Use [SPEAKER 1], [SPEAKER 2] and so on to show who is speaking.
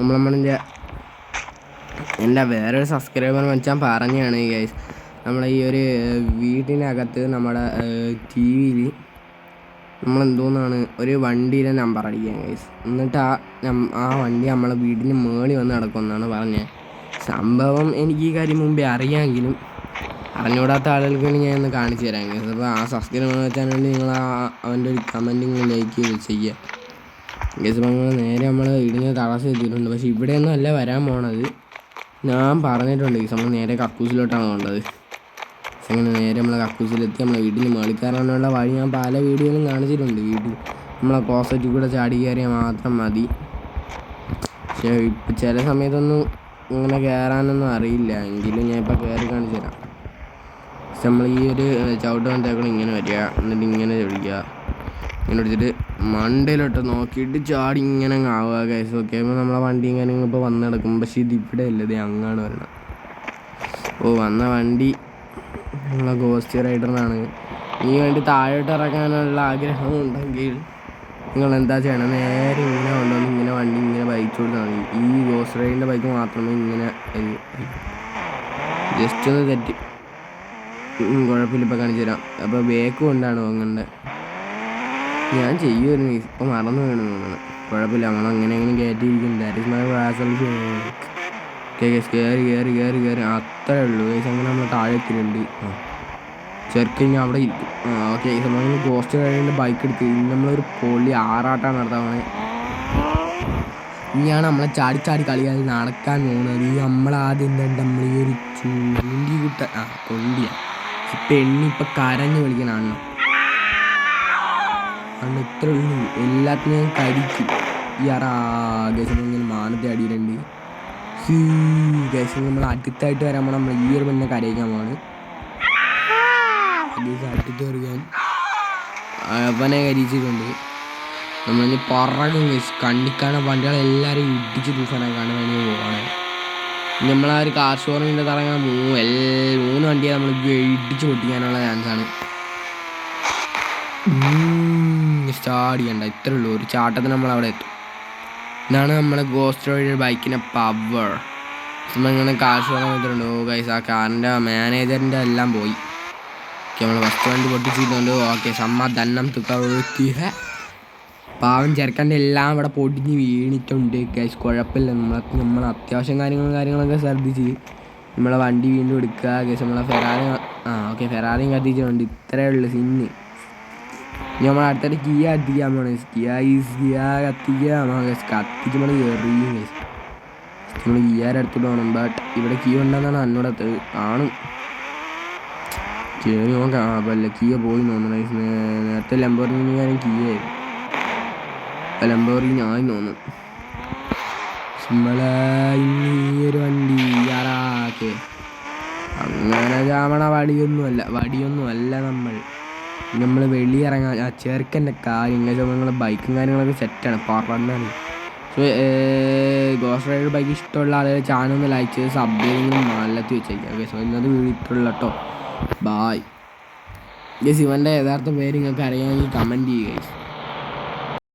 [SPEAKER 1] നമ്മൾ എന്റെ വേറൊരു സബ്സ്ക്രൈബർ വെച്ചാൽ പറഞ്ഞാണ് ഗൈസ് നമ്മളെ ഈ ഒരു വീടിനകത്ത് നമ്മുടെ ടി വിയിൽ നമ്മൾ എന്തോന്നാണ് ഒരു വണ്ടിയിലെ നമ്പർ അടിക്കാൻ ഗൈസ് എന്നിട്ട് ആ ആ വണ്ടി നമ്മളെ വീടിന് മേളി വന്ന് നടക്കുമെന്നാണ് പറഞ്ഞത്. സംഭവം എനിക്ക് ഈ കാര്യം മുമ്പേ അറിയാമെങ്കിലും അറിഞ്ഞുകൂടാത്ത ആളുകൾക്ക് ഞാൻ ഒന്ന് കാണിച്ചു തരാം ഗൈസ് അപ്പോൾ ആ സബ്സ്ക്രൈബർ വെച്ചാൽ വേണ്ടി നിങ്ങൾ ആ അവന്റെ ഒരു കമന്റിങ് ലൈക്ക് ചെയ്ത് ചെയ്യുക ഗൈസ് നമ്മൾ നേരെ നമ്മൾ ഇടിഞ്ഞ തടസ്സം എത്തിയിട്ടുണ്ട്. പക്ഷേ ഇവിടെയൊന്നും അല്ല വരാൻ പോണത്. ഞാൻ പറഞ്ഞിട്ടുണ്ട് ഗസ് നമ്മൾ നേരെ കക്കൂസിലോട്ടാണ് പോകേണ്ടത്. അങ്ങനെ നേരെ നമ്മളെ കക്കൂസിലെത്തി നമ്മളെ വീട്ടിൽ മേളിക്കാറാനുള്ള വഴി ഞാൻ പല വീഡിയോയിലും കാണിച്ചിട്ടുണ്ട്. വീട്ടിൽ നമ്മളെ ക്ലോസറ്റിൽ കൂടെ ചാടി കയറിയാൽ മാത്രം മതി. പക്ഷേ ഇപ്പം ചില സമയത്തൊന്നും ഇങ്ങനെ കയറാനൊന്നും അറിയില്ല. എങ്കിലും ഞാൻ ഇപ്പോൾ കയറി കാണിച്ചു തരാം നമ്മൾ ഈ ഒരു ചവിട്ട് വന്നേക്കണം ഇങ്ങനെ വരിക. എന്നിട്ട് ഇങ്ങനെ ചവിടിക്കുക. ഇങ്ങനെ എടുത്തിട്ട് മണ്ടയിലോട്ട് നോക്കിയിട്ട് ചാടി ഇങ്ങനെ ആവുക കേസ് ഓക്കെ അപ്പോൾ നമ്മളെ വണ്ടി ഇങ്ങനെ ഇപ്പോൾ വന്ന് കിടക്കും പക്ഷേ ഇത് ഇവിടെ അല്ല അങ്ങാണ് വരണം. ഓ വന്ന വണ്ടി നമ്മളെ ഗോസ്റ്റ് റൈഡറിനാണ് ഈ വണ്ടി താഴോട്ട് ഇറക്കാനുള്ള ആഗ്രഹം ഉണ്ടെങ്കിൽ നിങ്ങൾ എന്താ ചെയ്യണം? നേരെ ഇങ്ങനെ കൊണ്ടുവന്ന് ഇങ്ങനെ വണ്ടി ഇങ്ങനെ ബൈക്ക് കൊടുത്താൽ മതി ഈ ഗോസ്റ്റ് റൈഡിന്റെ ബൈക്ക് മാത്രമേ ഇങ്ങനെ ജസ്റ്റ് ഒന്ന് തെറ്റി. കുഴപ്പമില്ല. ഇപ്പോൾ കാണിച്ചു തരാം അപ്പോൾ ബേക്ക് കൊണ്ടാണ് വാങ്ങേണ്ടത് ഞാൻ ചെയ്യുമായിരുന്നു ഇപ്പം മറന്നു വേണം കുഴപ്പമില്ല. നമ്മൾ അങ്ങനെ അങ്ങനെ കയറ്റിയിരിക്കും ദാറ്റ് ഇസ് മൈ വാസൽ കയറി കയറി കയറി കയറി അത്രേ ഉള്ളൂ. ഗൈസ് അങ്ങനെ നമ്മൾ താഴെ എത്തിയിട്ടുണ്ട്. ആ. ചെറുക്കൻ അവിടെ ഇരിക്കും. ഓക്കെ നമ്മൾ പോസ്റ്റ് കഴിഞ്ഞിട്ട് ബൈക്ക് എടുത്ത് ഇന്ന് നമ്മളൊരു പൊള്ളി ആറാട്ടാണ് നടത്താൻ ഇനിയാണ് നമ്മളെ ചാടി ചാടി കളിയാൽ നടക്കാൻ പോകുന്നത്. ഈ നമ്മളാദ്യം എന്താ നമ്മൾ ഈ ഒരു ചൂണ്ടി കുട്ട ആ കൊണ്ടിയാ ഇപ്പം പെണ്ണി ഇപ്പം കരഞ്ഞു വിളിക്കണ അണ്ണ ഇത്ര ഉള്ളൂ? എല്ലാത്തിനും ഞാൻ കരിക്കും ഈ മാനത്തെ അടിയിലുണ്ട് ഗേശം നമ്മൾ അടുത്തായിട്ട് വരാൻ നമ്മൾ ഈ ഒരു പെണ്ണെ കരയിക്കാൻ പോവാണ്. അടുത്ത് കയറിയാൻ അവനെ കരിച്ചിട്ടുണ്ട് നമ്മളിനി പറകും ഗേസ് കണ്ണിക്കാണ വണ്ടികളെല്ലാവരും ഇടിച്ച് തൂഫാനായി കാണാൻ വേണ്ടി പോവാണ്. നമ്മളാ ഒരു കാർ ഷോറിന്റെ തറങ്ങാൻ മൂ എല്ലാ മൂന്ന് വണ്ടിയെ നമ്മൾ ഇടിച്ച് പൊട്ടിക്കാനുള്ള ചാൻസാണ് സ്റ്റാർട്ട് ചെയ്യണ്ട. ഇത്രേ ഉള്ളൂ. ഒരു ചാട്ടത്തിന് നമ്മൾ അവിടെ എത്തും. ഇതാണ് നമ്മളെ ഗോസ്റ്റ് റൈഡർ ബൈക്കിന്റെ പവർ നമ്മളിങ്ങനെ കാശ് ഷോറൂം എത്തിയിട്ടുണ്ട് ഓ ഗൈസ് ആ കാറിന്റെ മാനേജറിന്റെ എല്ലാം പോയി. ഓക്കെ നമ്മൾ ഫസ്റ്റ് വണ്ടി പൊട്ടിച്ചിട്ടുണ്ട് ഓക്കെ സമാധാനം തുക പാവം ചെറുക്കന്റെ എല്ലാം ഇവിടെ പൊടിഞ്ഞ് വീണിട്ടുണ്ട്. ഗൈസ് കുഴപ്പമില്ല. നമ്മൾ നമ്മൾ അത്യാവശ്യം കാര്യങ്ങളും കാര്യങ്ങളൊക്കെ ശ്രദ്ധിച്ച് നമ്മളെ വണ്ടി വീണ്ടും എടുക്കുക. ഗൈസ് നമ്മളെ ഫെറാറി ആ ഓക്കെ ഫെറാറിയും കത്തിച്ചിട്ടുണ്ട്. ഇത്രയേ ഉള്ളൂ സിന്ന് നമ്മൾ അടുത്തിട്ട് ഗിയ അടിക്കാൻ പോണേ. ഗിയ ഈസ് ഗിയ കത്തിക്കുക. ഗൈസ് കത്തിച്ച് നമ്മൾ എറിയും ഗൈസ് നമ്മൾ ഗിയാരെ അടുത്തോട്ട് പോകണം ബട്ട് ഇവിടെ കീ ഉണ്ടെന്നാണ് എന്നോട് കാണും കയറി നോക്കാം ആ അപ്പം അല്ല കിയ പോയി തോന്നുന്നു. നേ- നേരത്തെ ലംബോറിനി ഞാൻ കിയായിരുന്നു ലംബോറിനി ആയി തോന്നുന്നു. ഒരു വണ്ടി യാറാക്കെ അങ്ങനെ ജാമണ വടിയൊന്നുമല്ല. വടിയൊന്നുമല്ല നമ്മൾ. നമ്മൾ വെളിയിറങ്ങാൻ ആ ചെറുക്കന്റെ കാര്യങ്ങൾ നിങ്ങൾ ബൈക്കും കാര്യങ്ങളൊക്കെ സെറ്റാണ് പറഞ്ഞാണ് സോ ഗോസ് റൈഡർ ബൈക്ക് ഇഷ്ടമുള്ള ആളുകൾ ചാനൽ ഒന്ന് ലൈക്ക് ചെയ്ത് സബ് ചെയ്തെങ്കിലും നല്ലത്തി വെച്ചേക്കാം. ഓക്കെ സോ ഇന്നത് വീട്ടിലുള്ള കേട്ടോ. ബായ് ഗസ് ഇവന്റെ യഥാർത്ഥ പേര് നിങ്ങൾക്ക് അറിയാമെങ്കിൽ കമന്റ് ചെയ്യുക.